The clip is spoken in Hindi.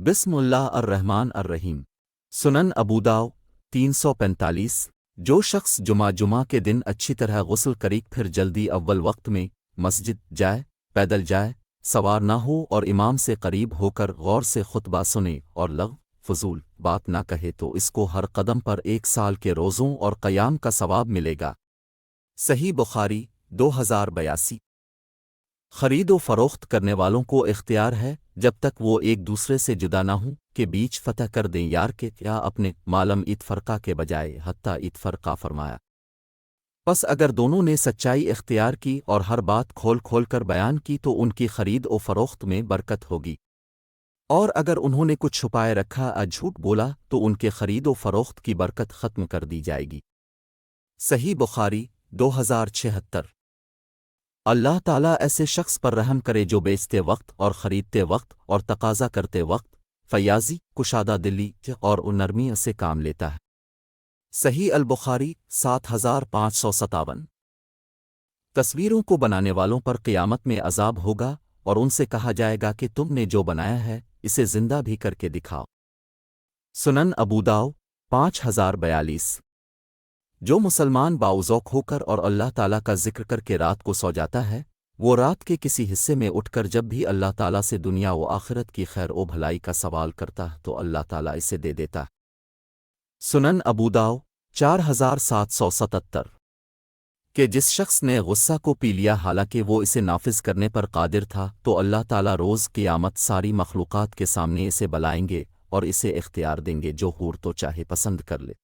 बिस्मुल्लाह अर्रहमान अर्रहीम। सुनन अबूदाव 345 जो शख्स जुमा जुमा के दिन अच्छी तरह गुस्ल करीक फिर जल्दी अव्वल वक्त में मस्जिद जाए, पैदल जाए, सवार ना हो और इमाम से करीब होकर गौर से खुतबा सुने और लग, फजूल, बात ना कहे तो इसको हर कदम पर एक साल के रोज़ों और क़याम का सवाब मिलेगा। सही बुखारी, दो हज़ार बयासी। खरीदो फरोख्त करने वालों को इख्तियार है जब तक वो एक दूसरे से जुदा ना हों, के बीच फतह कर दें यार के या अपने मालम इतफरका के बजाय हत्ता इतफरका फरमाया। बस अगर दोनों ने सच्चाई इख्तियार की और हर बात खोल खोल कर बयान की तो उनकी खरीद व फरोख्त में बरकत होगी। और अगर उन्होंने कुछ छुपाए रखा या झूठ बोला तो उनके खरीद व फरोख्त की बरकत ख़त्म कर दी जाएगी। सही बुखारी दो हज़ार छिहत्तर। अल्लाह ताला ऐसे शख्स पर रहम करे जो बेचते वक्त और ख़रीदते वक्त और तकाजा करते वक्त फयाजी, कुशादा दिल्ली और नरमी से काम लेता है। सही अल बुखारी सात हज़ार पाँच सौ सतावन तस्वीरों को बनाने वालों पर क़यामत में अजाब होगा और उनसे कहा जाएगा कि तुमने जो बनाया है, इसे ज़िंदा भी करके दिखाओ। सुनन अबूदाव पाँच हज़ार बयालीस। जो मुसलमान बाउजौक होकर और अल्लाह ताला का ज़िक्र करके रात को सो जाता है, वो रात के किसी हिस्से में उठकर जब भी अल्लाह ताला से दुनिया व आखिरत की खैर ओ भलाई का सवाल करता तो अल्लाह ताला इसे दे देता सुनन अबूदाव चार हज़ार सात सौ सतहत्तर। कि जिस शख्स ने गुस्सा को पी लिया, हालाँकि वो इसे नाफिज करने पर कादिर था तो अल्लाह ताला रोज़ क़ियामत सारी मखलूक़ात के सामने इसे बलाएँगे और इसे इख्तियार देंगे, जो हूर तो चाहे पसंद कर ले।